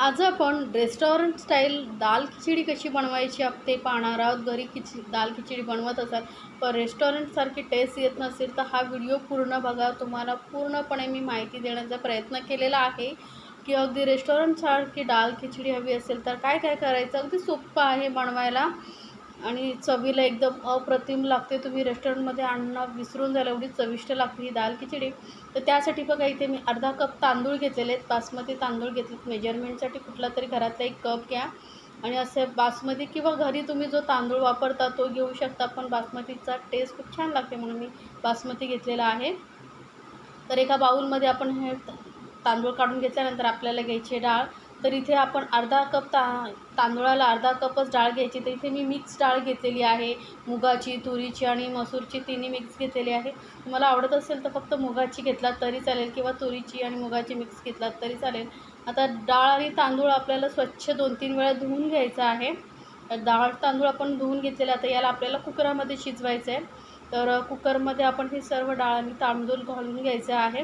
आज आपण restaurant style दाल खिचडी कशी बनवायची आप ते पाहणार आहोत. घरी खिची दाल खिचडी बनवत असाल पण रेस्टॉरंटसारखी टेस्ट येत नसेल तर हा व्हिडिओ पूर्ण बघा. तुम्हाला पूर्णपणे मी माहिती देण्याचा प्रयत्न केलेला आहे की अगदी रेस्टॉरंटसारखी दाल खिचडी हवी असेल तर काय काय करायचं? अगदी सोपं आहे बनवायला. आणि चवीला एकदम अप्रतिम लागते. तुम्ही रेस्टॉरंटमध्ये आणणं विसरून जायला एवढी चविष्ट लागते ही दाल खिचडी. तर त्यासाठी बघा इथे मी अर्धा कप तांदूळ घेतलेले आहेत. बासमती तांदूळ घेतलेत. मेजरमेंटसाठी कुठला तरी घरातला एक कप घ्या. आणि असे बासमती किंवा घरी तुम्ही जो तांदूळ वापरता तो घेऊ शकता. पण बासमतीचा टेस्ट खूप छान लागते म्हणून मी बासमती घेतलेला आहे. तर एका बाऊलमध्ये आपण हे तांदूळ काढून घेतल्यानंतर आपल्याला घ्यायची डाळ. तर इथे आपण अर्धा कप ता तांदूळाला अर्धा कपच डाळ घ्यायची. तर इथे मी मिक्स डाळ घेतलेली आहे. मुगाची तुरीची आणि मसूरची तिन्ही मिक्स घेतलेली आहे. तुम्हाला आवडत असेल तर फक्त मुगाची घेतलात तरी चालेल किंवा तुरीची आणि मुगाची मिक्स घेतलात तरी चालेल. आता डाळ आणि तांदूळ आपल्याला स्वच्छ दोन तीन वेळा धुवून घ्यायचं आहे. डाळ तांदूळ आपण धुवून घेतलेला आता याला आपल्याला कुकरामध्ये शिजवायचं आहे तर कुकरमध्ये आपण हे सर्व डाळ आणि तांदूळ घालून घ्यायचं आहे.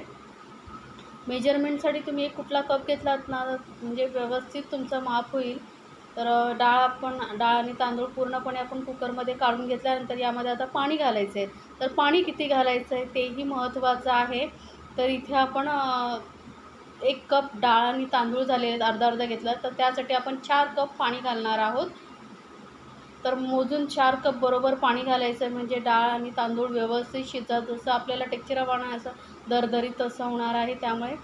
मेजरमेंटसाठी तुम्ही एक कुठला कप घेतलात ना म्हणजे व्यवस्थित तुमचं माप होईल. तर डाळ आपण डाळ आणि तांदूळ पूर्णपणे आपण कुकरमध्ये काढून घेतल्यानंतर यामध्ये आता पाणी घालायचं आहे तर पाणी किती घालायचं आहे तेही महत्त्वाचं आहे. तर इथे आपण एक कप डाळ आणि तांदूळ झाले आहेत अर्धा अर्धा घेतला तर त्यासाठी आपण चार कप पाणी घालणार आहोत. तर मोजून चार कप बरोबर पाणी घालायचं आहे म्हणजे डाळ आणि तांदूळ व्यवस्थित शिजत जसं आपल्याला टेक्चर बनायचं असं दरदरीत तसं होणार आहे त्यामुळे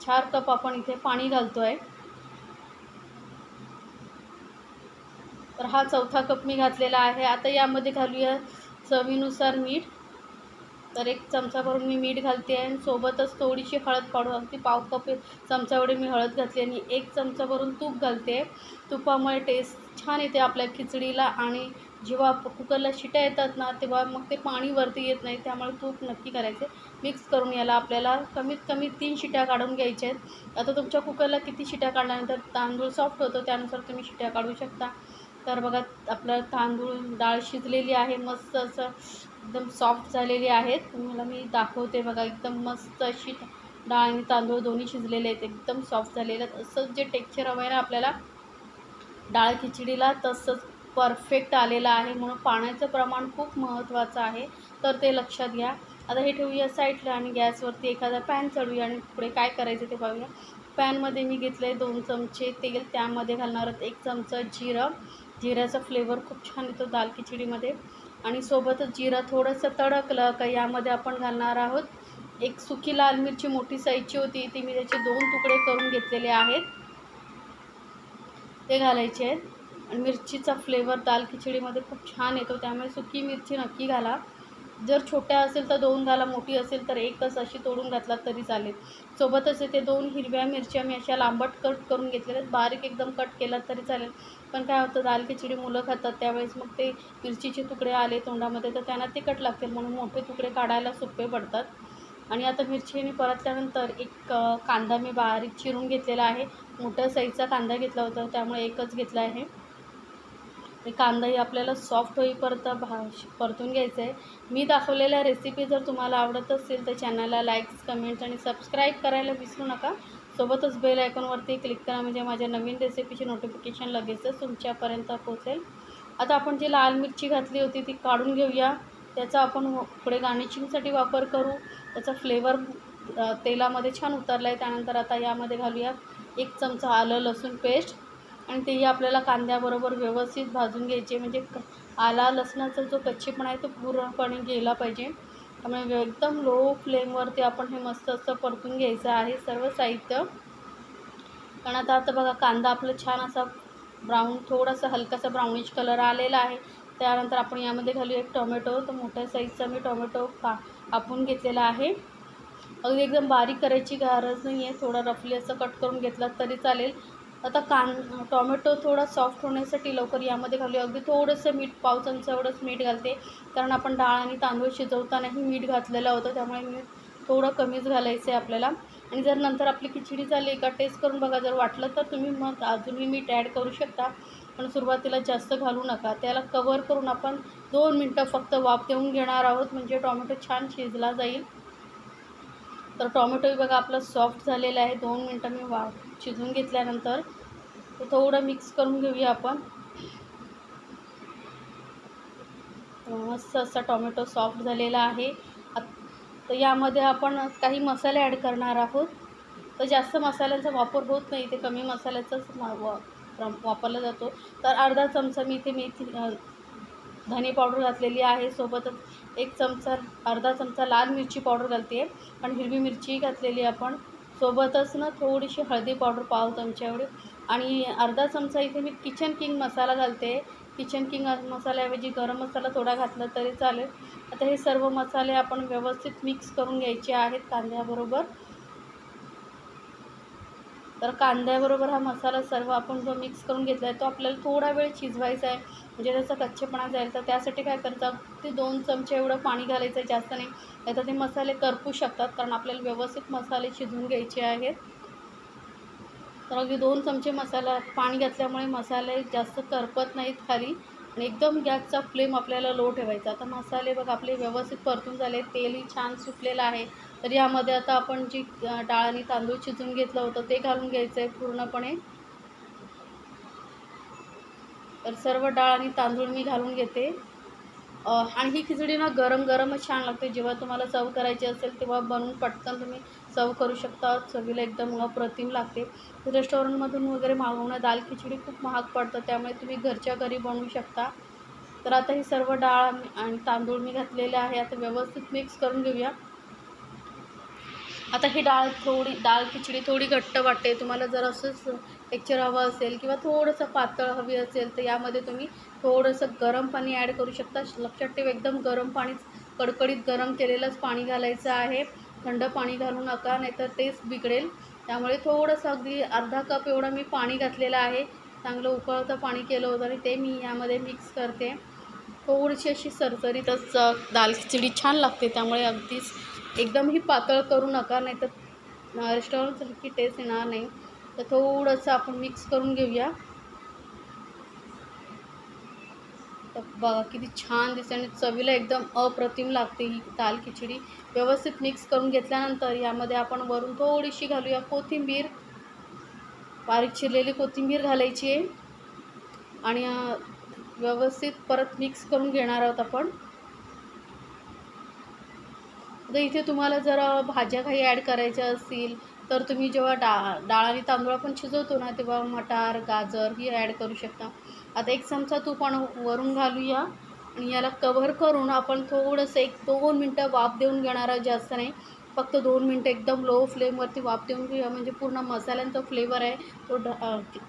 चार कप आपण इथे पाणी घालतो आहे तर हा चौथा कप मी घातलेला आहे. आता यामध्ये घालूया चवीनुसार मीठ. तर एक चमचा भरून मी मीठ घालते आहे आणि सोबतच थोडीशी हळद पाडू. अगदी पाव कप चमचा एवढी मी हळद घातली आणि एक चमचा भरून तूप घालते. तुपामुळे टेस्ट छान येते आपल्या खिचडीला आणि जेव्हा कुकरला शिट्या येतात ना तेव्हा मग ते पाणी वरती येत नाही त्यामुळे तूप नक्की करायचे. मिक्स करून याला आपल्याला कमीत कमी तीन शिट्या काढून घ्यायच्या आहेत. आता तुमच्या कुकरला किती शिट्या काढल्यानंतर तांदूळ सॉफ्ट होतो त्यानुसार तुम्ही शिट्या काढू शकता. तर बघा आपलं तांदूळ डाळ शिजलेली आहे मस्त असं एकदम सॉफ्ट झालेली आहेत तुम्हाला मी दाखवते बघा एकदम मस्त अशी डाळ आणि तांदूळ दोन्ही शिजलेले आहेत एकदम सॉफ्ट झालेले आहेत. असंच जे टेक्चर हवं आहे ना आपल्याला डाळ खिचडीला तसंच परफेक्ट आलेलं आहे. म्हणून पाण्याचं प्रमाण खूप महत्त्वाचं आहे. तर ते लक्षात घ्या. आता हे ठेवूया साईडला आणि गॅसवरती एखादा पॅन चढूया आणि पुढे काय करायचं ते पाहूया. पॅनमध्ये मी घेतलं आहे दोन चमचे तेल. त्यामध्ये घालणार आहोत एक चमचा जिरं. जिऱ्याचा फ्लेवर खूप छान येतो दाल खिचडीमध्ये. आणि सोबतच जिरं थोडंसं तडकलं का यामध्ये आपण घालणार आहोत एक सुकी लाल मिरची मोठी साईजची होती. ती मी त्याचे दोन तुकडे करून घेतलेले आहेत. ते घालायचे आहेत. आणि मिरचीचा फ्लेवर दाल खिचडीमध्ये खूप छान येतो. त्यामुळे सुकी मिरची नक्की घाला. जर छोट्या असेल तर दोन घाला मोठी असेल तर एकच अशी तोडून घातलात तरी चालेल. सोबतच येते दोन हिरव्या मिरच्या. मी अशा लांबट कट करून घेतलेल्या आहेत. बारीक एकदम कट केलात तरी चालेल. पण काय होतं दाल खिचडी मुलं खातात. त्यावेळेस मग ते मिरचीचे तुकडे आले तोंडामध्ये तर त्यांना तिखट लागतील. म्हणून मोठे तुकडे काढायला सोपे पडतात. आणि आता मिरची मी परतल्यानंतर एक कांदा मी बारीक चिरून घेतलेला आहे. मोठ्या साईजचा कांदा घेतला होता त्यामुळे एकच घेतला आहे. कांदाही आपल्याला सॉफ्ट होईपर्यंत भा परतून घ्यायचं आहे मी दाखवलेल्या रेसिपी जर तुम्हाला आवडत असेल तर चॅनलला लाईक्स कमेंट्स आणि सबस्क्राईब करायला विसरू नका. सोबतच बेल आयकॉनवरती क्लिक करा म्हणजे माझ्या नवीन रेसिपीची नोटिफिकेशन लगेचच तुमच्यापर्यंत पोहोचेल. आता आपण जी लाल मिरची घातली होती ती काढून घेऊया. त्याचा आपण हो-, पुढे गार्निशिंगसाठी वापर करू. त्याचा फ्लेवर तेलामध्ये छान उतरला आहे त्यानंतर आता यामध्ये घालूया एक चमचा आलं लसूण पेस्ट. आणि तेही आपल्याला कांद्याबरोबर व्यवस्थित भाजून घ्यायचे. म्हणजे क आला लसणाचा जो कच्चेपणा आहे तो पूर्णपणे गेला पाहिजे. त्यामुळे एकदम लो फ्लेमवरती आपण हे मस्त असं परतून घ्यायचं आहे सर्व साहित्य. कारण आता आता बघा कांदा आपलं छान असा ब्राऊन थोडासा हलकासा ब्राउनिश कलर आलेला आहे. त्यानंतर आपण यामध्ये घालूया एक टोमॅटो तर मोठ्या साईजचा मी टोमॅटो का कापून घेतलेला आहे. अगदी एकदम बारीक करायची गरज नाही आहे थोडा रफली असं कट करून घेतला तरी चालेल. आता कान टॉमॅटो थोडा सॉफ्ट होण्यासाठी लवकर यामध्ये घालूया. अगदी थोडंसं मीठ पाव चमचा एवढंच मीठ घालते. कारण आपण डाळ आणि तांदूळ शिजवतानाही मीठ घातलेलं होतं. त्यामुळे मीठ थोडं कमीच घालायचं आहे आपल्याला. आणि जर नंतर आपली खिचडी झाली का टेस्ट करून बघा. जर वाटलं तर तुम्ही मग अजूनही मीठ ॲड करू शकता. पण सुरुवातीला जास्त घालू नका. त्याला कवर करून आपण दोन मिनटं फक्त वाफ देऊन घेणार आहोत. म्हणजे टॉमॅटो छान शिजला जाईल. तर टॉमॅटोही बघा आपलं सॉफ्ट झालेलं आहे. दोन मिनटं मी वा शिजवून घेतल्यानंतर तो थोडं मिक्स करून घेऊया आपण. मस्त असा टोमॅटो सॉफ्ट झालेला आहे. तर यामध्ये आपण काही मसाले ॲड करणार आहोत. तर जास्त मसाल्यांचा वापर होत नाही ते कमी मसाल्याचाच वा प्रम- वापरला जातो. तर अर्धा चमचा मी इथे मेथी धने पावडर घातलेली आहे. सोबतच एक चमचा अर्धा चमचा लाल मिरची पावडर घालते. आहे आणि हिरवी मिरची घातलेली आपण. सोबतच ना थोडीशी हळदी पावडर पाव चमचा एवढी आणि अर्धा चमचा इथे मी किचन किंग मसाला घालते. किचन किंग मसाल्याऐवजी गरम मसाला थोडा घातला तरी चालेल. आता हे सर्व मसाले आपण व्यवस्थित मिक्स करून घ्यायचे आहेत कांद्याबरोबर. तर कांद्याबरोबर हा मसाला सर्व आपण जो मिक्स करून घेतला आहे तो आपल्याला थोडा वेळ शिजवायचा आहे. म्हणजे त्याचा कच्चेपणा जाईल तर त्यासाठी काय करतात ते दोन चमचे एवढं पाणी घालायचं आहे जास्त नाही. नाहीतर ते मसाले करपू शकतात कारण आपल्याला व्यवस्थित मसाले शिजवून घ्यायचे आहेत. तर अगदी दोन चमचे मसाला पाणी घातल्यामुळे मसाले जास्त करपत नाहीत खाली. एकदम गॅसचा फ्लेम आपल्याला लो ठेवायचा. आता मसाले बघ आपले व्यवस्थित परतून झाले तेलही छान सुटलेलं आहे. तर यामध्ये आता आपण जी डाळ आणि तांदूळ शिजून घेतलं होतं ते घालून घ्यायचं आहे पूर्णपणे. तर सर्व डाळ आणि तांदूळ मी घालून घेते. आणि ही खिचडी ना गरम गरमच छान लागते. जेव्हा तुम्हाला सर्व करायची असेल तेव्हा बनवून पटकन तुम्ही सर्व करू शकता. चवीला एकदम अप्रतिम लागते. रेस्टॉरंटमधून वगैरे मागवणं दाल खिचडी खूप महाग पडतं. त्यामुळे तुम्ही घरच्या घरी बनवू शकता. तर आता ही सर्व डाळ आणि- आणि तांदूळ मी घातलेले आहे. आता व्यवस्थित मिक्स करून घेऊया. आता ही डाळ थोडी डाळ खिचडी थोडी घट्ट वाटते. तुम्हाला जर असंच टेक्चर हवं असेल किंवा थोडंसं पातळ हवी असेल तर यामध्ये तुम्ही थोडंसं गरम पाणी ॲड करू शकता. लक्षात ठेव एकदम गरम पाणीच कडकडीत गरम केलेलंच पाणी घालायचं आहे. थंड पाणी घालू नका नाहीतर तेच बिघडेल. त्यामुळे थोडंसं अगदी अर्धा कप एवढं मी पाणी घातलेलं आहे. चांगलं उकळतं पाणी केलं होतं आणि ते मी यामध्ये मिक्स करते. थोडीशी अशी सरसरीतच दाल खिचडी छान लागते त्यामुळे अगदीच एकदमही पातळ करू नका नाही तर रेस्टॉरंटसारखी टेस्ट येणार नाही. तर थोडंसं आपण मिक्स करून घेऊया. तर बघा किती छान दिसते आणि चवीला एकदम अप्रतिम लागते ही दाल खिचडी. व्यवस्थित मिक्स करून घेतल्यानंतर यामध्ये आपण वरून थोडीशी घालूया कोथिंबीर. बारीक चिरलेली कोथिंबीर घालायची आहे. आणि व्यवस्थित परत मिक्स करून घेणार आहोत आपण. आता इथे तुम्हाला जर भाज्या काही ॲड करायच्या असतील तर तुम्ही जेव्हा डा डाळ आणि तांदूळ आपण शिजवतो ना तेव्हा मटार गाजर ही ॲड करू शकता. आता एक चमचा तूप आपण वरून घालूया आणि याला कव्हर करून आपण थोडंसं एक दोन मिनटं वाफ देऊन घेणार जास्त नाही. फक्त दोन मिनटं एकदम लो फ्लेमवरती वाफ देऊन घेऊया. म्हणजे पूर्ण मसाल्यांचा फ्लेवर आहे तो ड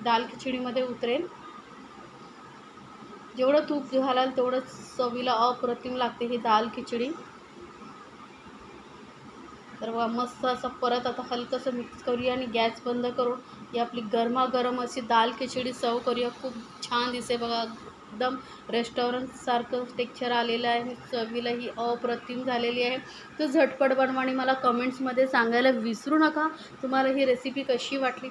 दाल खिचडीमध्ये उतरेल. जेवढं तूप घालाल तेवढं चवीला अप्रतिम लागते ही दाल खिचडी. तर वा मस्त असं परत आता हलकंसं मिक्स करूया आणि गॅस बंद करून ही आपली गरमागरम अशी दाल खिचडी सर्व करूया. खूप छान दिसे बघा एकदम रेस्टॉरंटसारखं टेक्चर आलेलं आहे. चवीला ही अप्रतिम झालेली आहे. तर झटपट बनवा आणि मला कमेंट्समध्ये सांगायला विसरू नका. तुम्हाला ही रेसिपी कशी वाटली?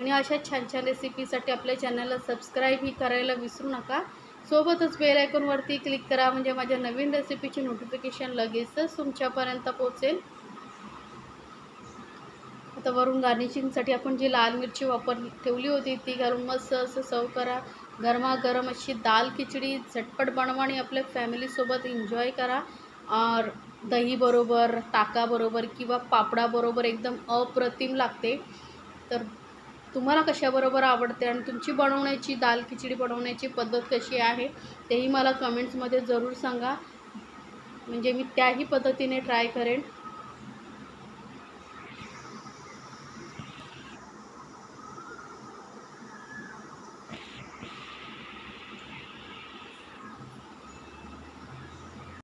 आणि अशा छान छान रेसिपीसाठी आपल्या चॅनलला सबस्क्राईबही करायला विसरू नका. सोबतच बेल आयकॉनवरती क्लिक करा. म्हणजे माझ्या नवीन रेसिपीची नोटिफिकेशन लगेचच तुमच्यापर्यंत पोचेल आता वरून गार्निशिंगसाठी आपण जी लाल मिरची वापर ठेवली होती ती घालून मस्त असं सर्व करा. गरमागरम अशी दाल खिचडी झटपट बनवा आणि आपल्या फॅमिलीसोबत एन्जॉय करा. और दहीबरोबर ताकाबरोबर किंवा पापडाबरोबर एकदम अप्रतिम लागते. तर तुम्हाला कशाबरोबर आवडते आणि तुमची बनवण्याची दाल खिचडी बनवण्याची पद्धत कशी आहे तेही मला कमेंट्समध्ये जरूर सांगा. म्हणजे मी त्याही पद्धतीने ट्राय करेन.